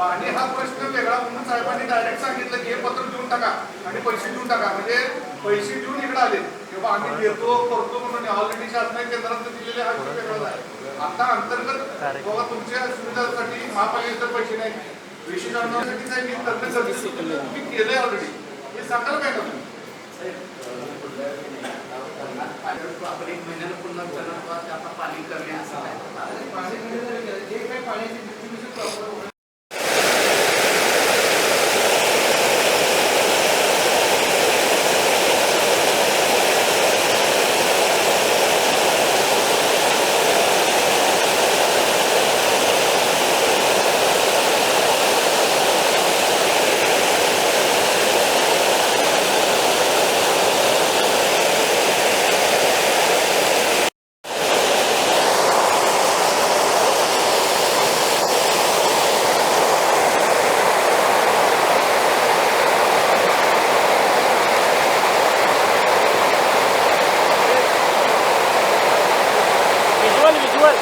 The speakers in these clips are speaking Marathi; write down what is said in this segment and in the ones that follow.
आणि हा प्रश्न वेगळा म्हणून साहेबांनी डायरेक्ट सांगितलं की हे पत्र देऊन टाका. पैसे देऊन टाका. म्हणजे पैसे देऊन इकडे आले. किंवा आम्ही देतो करतो म्हणून ऑलरेडी शासनाने केंद्रात दिलेले हा विषय वेगळा आहे. आता अंतर्गत बाबा तुमच्या सुविधासाठी महापालिकेचे पैसे नाही. विशेष अनुदानासाठी नाही मी तज्ञ सदस्य तुम्ही केलंय ऑलरेडी हे सांगाल काय का तुम्ही? आपण एक महिन्यानं पुन्हा की आता पाणी कमी आहे असं नाही विज्युअल विज्युअल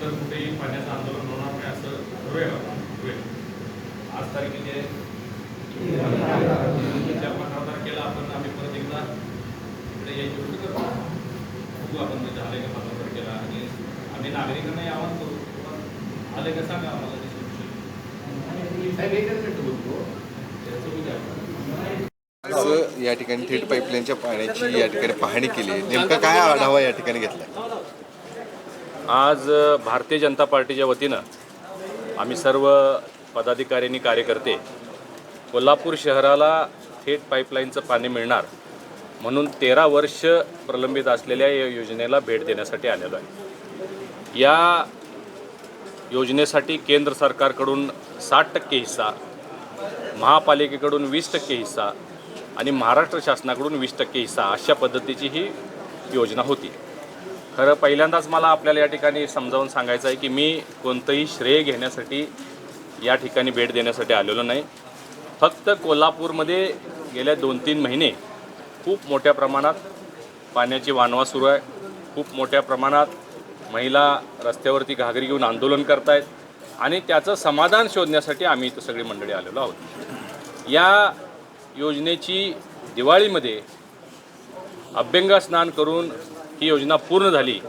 महिन्यानंतर कुठेही पाण्याचं आंदोलन होणार नाही असं. होईल. आज तारीख किती आहे त्या पंधरा तारखेला आपण आम्ही परत एकदा इकडे यायची गोष्ट करू बघू आपण ते झाले का पंधरा तारखेला आणि आम्ही नागरिकांनाही आवाहन करू. आले का सांगा आम्हाला ते सोल्युशन या ठिकाणी थेट पाईपलाईनच्या पाण्याची या ठिकाणी पाहणी केली. नेमका काय आढावा या ठिकाणी घेतला आज भारतीय जनता पार्टीच्या वतीनं आम्ही सर्व पदाधिकाऱ्यांनी कार्यकर्ते कोल्हापूर शहराला थेट पाईपलाईनचं पाणी मिळणार म्हणून तेरा वर्ष प्रलंबित असलेल्या या योजनेला भेट देण्यासाठी आलेलो आहे. या योजनेसाठी केंद्र सरकारकडून साठ टक्के हिस्सा महापालिकेकडून वीस टक्के हिस्सा आणि महाराष्ट्र शासनाकडून वीस टक्के हिस्सा अशा पद्धतीची ही योजना होती. खरं पहिल्यांदाच मला आपल्याला या ठिकाणी समजावून सांगायचं आहे की मी कोणतंही श्रेय घेण्यासाठी या ठिकाणी भेट देण्यासाठी आलेलो नाही. फक्त कोल्हापूरमध्ये गेल्या दोन तीन महिने खूप मोठ्या प्रमाणात पाण्याची वानवा सुरू आहे. खूप मोठ्या प्रमाणात महिला रस्त्यावरती घागरी घेऊन आंदोलन करतायत आणि त्याचं समाधान शोधण्यासाठी आम्ही इथं सगळी मंडळी आलेलो आहोत. या योजनेची दिवाळीमध्ये अभ्यंग स्नान करून ही योजना पूर्ण झाली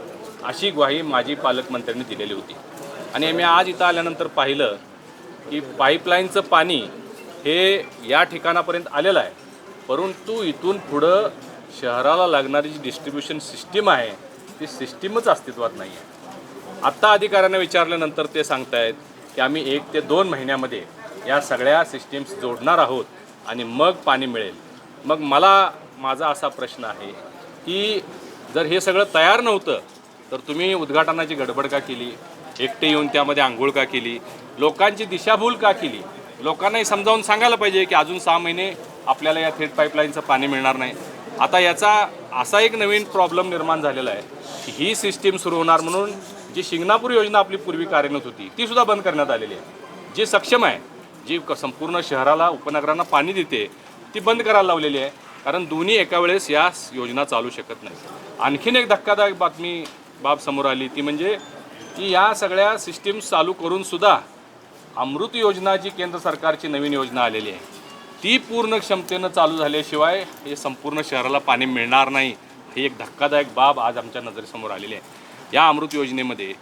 अशी ग्वाही माजी पालकमंत्र्यांनी दिलेली होती. आणि आम्ही आज इथं आल्यानंतर पाहिलं की पाईपलाईनचं पाणी हे या ठिकाणापर्यंत आलेलं आहे. परंतु इथून पुढं शहराला लागणारी जी डिस्ट्रीब्युशन सिस्टीम आहे ती सिस्टीमच अस्तित्वात नाही आहे आत्ता अधिकाऱ्यांना विचारल्यानंतर ते सांगतायत की आम्ही एक ते दोन महिन्यामध्ये या सगळ्या सिस्टीम्स जोडणार आहोत आणि मग पाणी मिळेल. मग मला माझा असा प्रश्न आहे की जर हे सगळं तयार नव्हतं तर तुम्ही उद्घाटनाची गडबड का केली? एकटे येऊन त्यामध्ये आंघोळ का केली? लोकांची दिशाभूल का केली? लोकांनाही समजावून सांगायला पाहिजे की अजून सहा महिने आपल्याला या थेट पाईपलाईनचं पाणी मिळणार नाही. आता याचा असा एक नवीन प्रॉब्लेम निर्माण झालेला आहे की ही सिस्टीम सुरू होणार म्हणून जी शिंगणापूर योजना आपली पूर्वी कार्यरत होती ती सुद्धा बंद करण्यात आलेली आहे. जी सक्षम आहे जी क- संपूर्ण शहराला उपनगरांना पाणी देते ती बंद करायला लावलेली आहे. कारण दोन्ही एका वेळेस या योजना चालू शकत नाही. आणखीन एक धक्कादायक बातमी बाब समोर आली ती म्हणजे की या सगळ्या सिस्टीम्स चालू करूनसुद्धा अमृत योजना जी केंद्र सरकारची नवीन योजना आलेली आहे ती पूर्ण क्षमतेनं चालू झाल्याशिवाय हे संपूर्ण शहराला पाणी मिळणार नाही ही एक धक्कादायक बाब आज आमच्या नजरेसमोर आलेली आहे. या अमृत योजनेमध्ये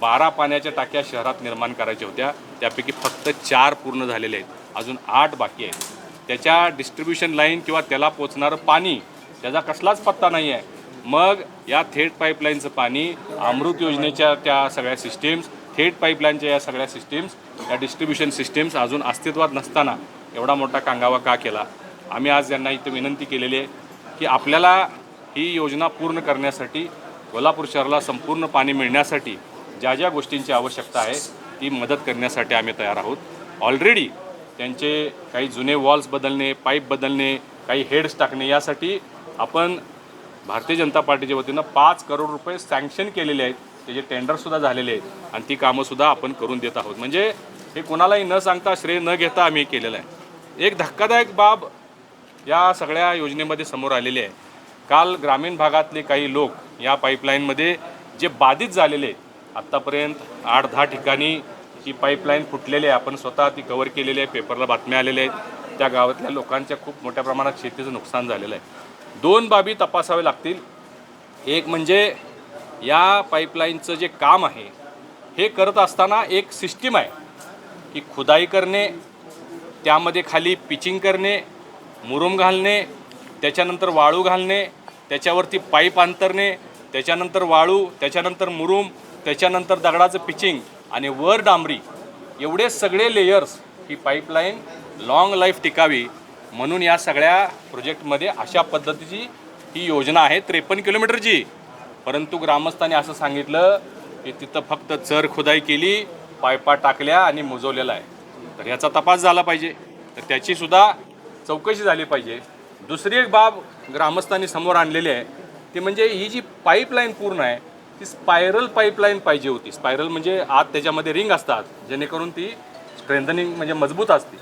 बारा पाण्याच्या टाक्या शहरात निर्माण करायच्या होत्या त्यापैकी फक्त चार पूर्ण झालेले आहेत अजून आठ बाकी आहेत. त्याच्या डिस्ट्रीब्युशन लाईन किंवा त्याला पोचणारं पाणी त्याचा कसलाच पत्ता नाही आहे मग या थेट पाईपलाईनचं पाणी अमृत योजनेच्या त्या सगळ्या सिस्टीम्स थेट पाईपलाईनच्या या सगळ्या सिस्टीम्स या डिस्ट्रीब्युशन सिस्टीम्स अजून अस्तित्वात नसताना एवढा मोठा कांगावा का केला? आम्ही आज यांना इथं विनंती केलेली आहे की आपल्याला ही योजना पूर्ण करण्यासाठी कोल्हापूर शहराला संपूर्ण पाणी मिळण्यासाठी ज्या ज्या गोष्टींची आवश्यकता आहे ती मदत करण्यासाठी आम्ही तयार आहोत. ऑलरेडी त्यांचे काही जुने वॉल्स बदलणे पाईप बदलणे काही हेड्स टाकणे यासाठी आपण भारतीय जनता पार्टीच्या वतीनं पाच करोड रुपये सँक्शन केलेले आहेत. त्याचे टेंडरसुद्धा झालेले आहेत आणि ती कामंसुद्धा आपण करून देत आहोत. म्हणजे हे कोणालाही न सांगता श्रेय न घेता आम्ही केलेलं आहे. एक धक्कादायक बाब या सगळ्या योजनेमध्ये समोर आलेली आहे. काल ग्रामीण भागातले काही लोक या पाईपलाईनमध्ये जे बाधित झालेले आहेत आत्तापर्यंत आठ दहा ठिकाणी ही पाईपलाईन फुटलेली आहे. आपण स्वतः ती कवर केलेली आहे. पेपरला बातम्या आलेल्या आहेत. त्या गावातल्या लोकांच्या खूप मोठ्या प्रमाणात शेतीचं नुकसान झालेलं आहे. दोन बाबी तपासावे लागतील. एक म्हणजे या पाईपलाईनचं जे काम आहे हे करत असताना एक सिस्टीम आहे की खुदाई करणे त्यामध्ये खाली पिचिंग करणे मुरुम घालणे त्याच्यानंतर वाळू घालणे त्याच्यावरती पाईप अंतरणे त्याच्यानंतर वाळू त्याच्यानंतर मुरुम त्याच्यानंतर दगडाचं पिचिंग आणि वर डांबरी एवढे सगळे लेयर्स ही पाईपलाईन लाँग लाईफ टिकावी म्हणून या सगळ्या प्रोजेक्टमध्ये अशा पद्धतीची ही योजना आहे. त्रेपन्न किलोमीटरची. परंतु ग्रामस्थांनी असं सांगितलं की तिथं फक्त चर खुदाई केली पायपा टाकल्या आणि मुजवलेला आहे. तर याचा तपास झाला पाहिजे. तर त्याचीसुद्धा चौकशी झाली पाहिजे. दुसरी एक बाब ग्रामस्थांनी समोर आणलेली आहे. ती म्हणजे ही जी पाईपलाईन पूर्ण आहे ती स्पायरल पाईपलाईन पाहिजे होती. स्पायरल म्हणजे आत त्याच्यामध्ये रिंग असतात जेणेकरून ती स्ट्रेंथनिंग म्हणजे मजबूत असते.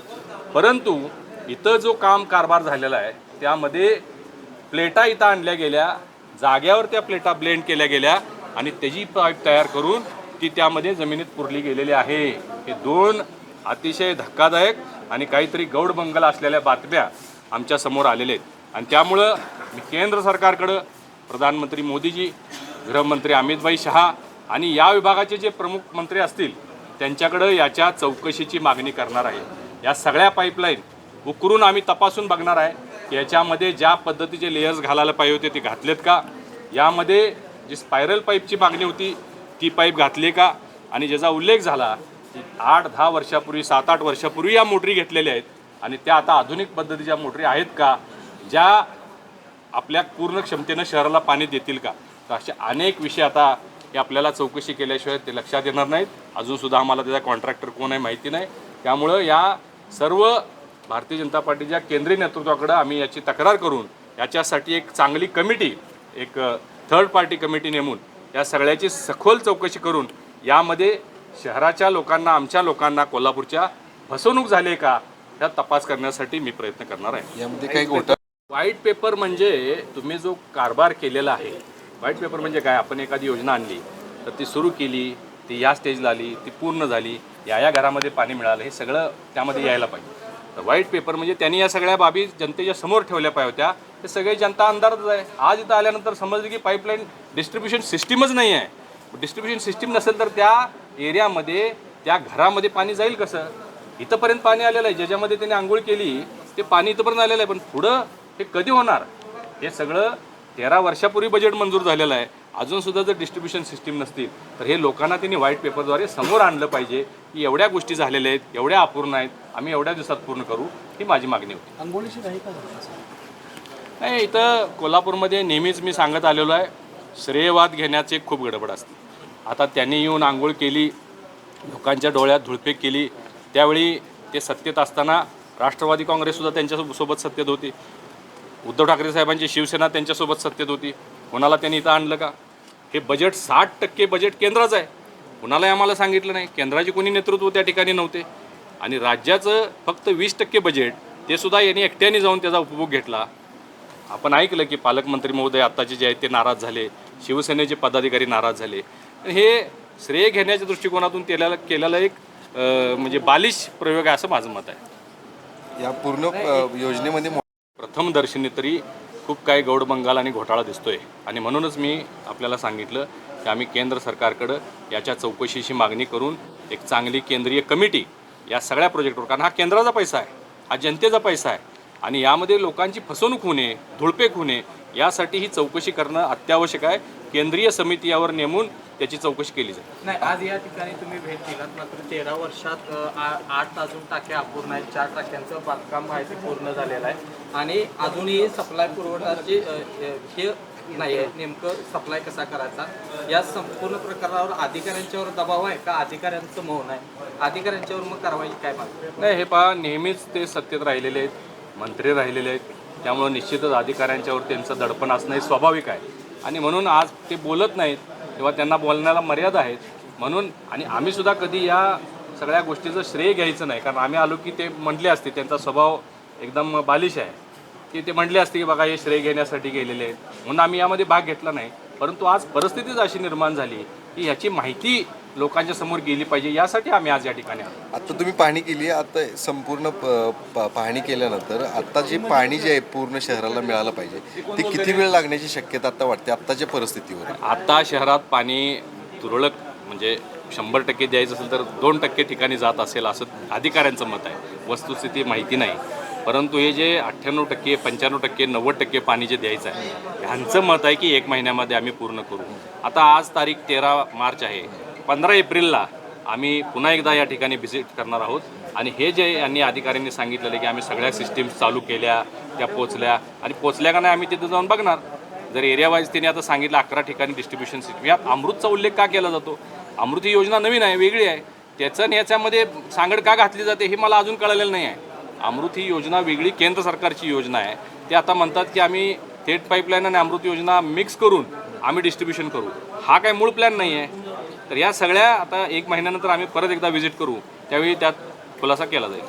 परंतु इथं जो काम कारभार झालेला आहे त्यामध्ये प्लेटा इथं आणल्या गेल्या जाग्यावर त्या प्लेटा ब्लेंड केल्या गेल्या आणि त्याची पाईप तयार करून ती त्यामध्ये जमिनीत पुरली गेलेली आहे. हे दोन अतिशय धक्कादायक आणि काहीतरी गौड बंगल असलेल्या बातम्या आमच्यासमोर आलेल्या आहेत. आणि त्यामुळं मी केंद्र सरकारकडं प्रधानमंत्री मोदीजी गृहमंत्री अमितभाई शहा आणि या विभागाचे जे प्रमुख मंत्री असतील त्यांच्याकडं याच्या चौकशीची मागणी करणार आहे. या सगळ्या पाईपलाईन उकरून आम्ही तपासून बघणार आहे की याच्यामध्ये ज्या पद्धतीचे लेयर्स घालायला पाहिजे होते ते घातलेत का? यामध्ये जी स्पायरल पाईपची मागणी होती ती पाईप घातली का? आणि ज्याचा उल्लेख झाला की आठ दहा वर्षापूर्वी सात आठ वर्षापूर्वी या मोटरी घेतलेल्या आहेत आणि त्या आता आधुनिक पद्धतीच्या मोटरी आहेत का? ज्या आपल्या पूर्ण क्षमतेनं शहराला पाणी देतील का? तर असे अनेक विषय आता हे आपल्याला चौकशी केल्याशिवाय ते लक्षात येणार नाहीत. अजूनसुद्धा आम्हाला त्याचा कॉन्ट्रॅक्टर कोण आहे माहिती नाही. त्यामुळं या सर्व भारतीय जनता पार्टीच्या केंद्रीय नेतृत्वाकडं आम्ही याची तक्रार करून याच्यासाठी एक चांगली कमिटी एक थर्ड पार्टी कमिटी नेमून या सगळ्याची सखोल चौकशी करून यामध्ये शहराच्या लोकांना आमच्या लोकांना कोल्हापूरच्या फसवणूक झाली आहे का या तपास करण्यासाठी मी प्रयत्न करणार आहे. यामध्ये काही व्हाईट पेपर म्हणजे तुम्ही जो कारभार केलेला आहे व्हाईट पेपर म्हणजे काय? आपण एखादी योजना आणली तर ती सुरू केली ती या स्टेजला आली ती पूर्ण झाली या या घरामध्ये पाणी मिळालं हे सगळं त्यामध्ये यायला पाहिजे. तर व्हाईट पेपर म्हणजे त्यांनी या सगळ्या बाबी जनतेच्या समोर ठेवल्या पाहिजे होत्या. ते सगळे जनता अंधारातच आहे. आज इथं आल्यानंतर समजलं की पाईपलाईन डिस्ट्रीब्युशन सिस्टीमच नाही आहे. डिस्ट्रीब्युशन सिस्टीम नसेल तर त्या एरियामध्ये त्या घरामध्ये पाणी जाईल कसं? इथंपर्यंत पाणी आलेलं आहे. ज्याच्यामध्ये त्यांनी आंघोळ केली ते पाणी इथंपर्यंत आलेलं आहे. पण पुढं हे कधी होणार? हे सगळं तेरा वर्षापूर्वी बजेट मंजूर झालेलं आहे. अजूनसुद्धा जर डिस्ट्रीब्युशन सिस्टीम नसतील तर हे लोकांना त्यांनी व्हाईट पेपरद्वारे समोर आणलं पाहिजे की एवढ्या गोष्टी झालेल्या आहेत एवढ्या अपूर्ण आहेत आम्ही एवढ्या दिवसात पूर्ण करू ही माझी मागणी होती. आंघोळीची काही का नाही इथं कोल्हापूरमध्ये नेहमीच मी सांगत आलेलो आहे श्रेयवाद घेण्याची खूप गडबड असते. आता त्यांनी येऊन आंघोळ केली लोकांच्या डोळ्यात धुळफेक केली त्यावेळी ते सत्तेत असताना राष्ट्रवादी काँग्रेससुद्धा त्यांच्यासोबत सत्तेत होती. उद्धव ठाकरे साहेबांची शिवसेना त्यांच्यासोबत सत्तेत होती. कोणाला त्यांनी इथं आणलं का? हे बजेट साठ टक्के बजेट केंद्राचं आहे. कुणालाही आम्हाला सांगितलं नाही. केंद्राचे कोणी नेतृत्व त्या ठिकाणी नव्हते. आणि राज्याचं फक्त वीस टक्के बजेट ते सुद्धा यांनी एकट्याने जाऊन त्याचा उपभोग घेतला. आपण ऐकलं की पालकमंत्री महोदय आत्ताचे जे आहेत ते नाराज झाले. शिवसेनेचे पदाधिकारी नाराज झाले. हे श्रेय घेण्याच्या दृष्टिकोनातून केलेला केलेला एक म्हणजे बालिश प्रयोग आहे असं माझं मत आहे. या पूर्ण योजनेमध्ये प्रथमदर्शनी प्रथम दर्शनी तरी खूप काही गौड बंगाल आणि घोटाळा दिसतोय. आणि म्हणूनच मी आपल्याला सांगितलं की आम्ही केंद्र सरकारकडं याच्या चौकशीची मागणी करून एक चांगली केंद्रीय कमिटी या सगळ्या प्रोजेक्टवर कारण हा केंद्राचा पैसा आहे हा जनतेचा पैसा आहे. आणि यामध्ये लोकांची फसवणूक होणे धुळपेक होणे यासाठी ही चौकशी करणं अत्यावश्यक आहे. केंद्रीय समिती यावर नेमून त्याची चौकशी केली जाईल. नाही आज या ठिकाणी तुम्ही भेट दिलात मात्र तेरा वर्षात आठ अजून टाके अपूर्ण आहेत. चार टाक्यांचं बांधकाम आहे ते पूर्ण झालेलं आहे. आणि अजूनही सप्लाय पुरवठाची हे नाही आहे. नेमकं सप्लाय कसा करायचा? या संपूर्ण प्रकारावर अधिकाऱ्यांच्यावर दबाव आहे का? अधिकाऱ्यांचं मौन आहे. अधिकाऱ्यांच्यावर मग कारवाई काय मागणी नाही हे पहा नेहमीच ते सत्तेत राहिलेले आहेत मंत्री राहिलेले आहेत. त्यामुळं निश्चितच अधिकाऱ्यांच्यावर त्यांचं दडपण असणं हे स्वाभाविक आहे. आणि म्हणून आज ते बोलत नाहीत किंवा त्यांना बोलण्याला मर्यादा आहेत. म्हणून आणि आम्हीसुद्धा कधी या सगळ्या गोष्टीचं श्रेय घ्यायचं नाही. कारण आम्ही आलो की ते म्हटले असते त्यांचा स्वभाव एकदम बालिश आहे. की ते म्हटले असते की बघा हे श्रेय घेण्यासाठी गेलेले आहेत. म्हणून आम्ही यामध्ये भाग घेतला नाही. परंतु आज परिस्थितीच अशी निर्माण झाली की ह्याची माहिती लोकांच्या समोर गेली पाहिजे यासाठी आम्ही आज या ठिकाणी आलो. आता तुम्ही पाहणी केली आता संपूर्ण पाहणी केल्यानंतर आता जे पाणी जे आहे पूर्ण शहराला मिळालं पाहिजे ते किती वेळ लागण्याची शक्यता आता वाटते आत्ताच्या परिस्थितीवर आता शहरात पाणी तुरळक म्हणजे शंभर टक्के द्यायचं असेल तर दोन टक्के ठिकाणी जात असेल असं अधिकाऱ्यांचं मत आहे. वस्तुस्थिती माहिती नाही. परंतु हे जे अठ्ठ्याण्णव टक्के पंच्याण्णव टक्के नव्वद टक्के पाणी जे द्यायचं आहे ह्यांचं मत आहे की एक महिन्यामध्ये आम्ही पूर्ण करू. आता आज तारीख तेरा मार्च आहे. पंधरा एप्रिलला आम्ही पुन्हा एकदा या ठिकाणी व्हिजिट करणार आहोत. आणि हे जे यांनी अधिकाऱ्यांनी सांगितलेलं की आम्ही सगळ्या सिस्टीम्स चालू केल्या त्या पोचल्या. आणि पोचल्या का नाही आम्ही तिथं जाऊन बघणार. जर एरियावाईज त्यांनी आता सांगितलं अकरा ठिकाणी डिस्ट्रीब्युशन सिस्टम यात अमृतचा उल्लेख का केला जातो? अमृत ही योजना नवीन आहे वेगळी आहे. त्याचं आणि याच्यामध्ये सांगड का घातली जाते हे मला अजून कळलेलं नाही आहे. अमृत ही योजना वेगळी केंद्र सरकारची योजना आहे. ते आता म्हणतात की आम्ही थेट पाईपलाईन आणि अमृत योजना मिक्स करून आम्ही डिस्ट्रीब्युशन करू. हा काय मूळ प्लॅन नाही आहे तर या सगळ्या आता एक महिन्यानंतर आम्ही परत एकदा व्हिजिट करू. त्यावेळी त्यात खुलासा केला जाईल.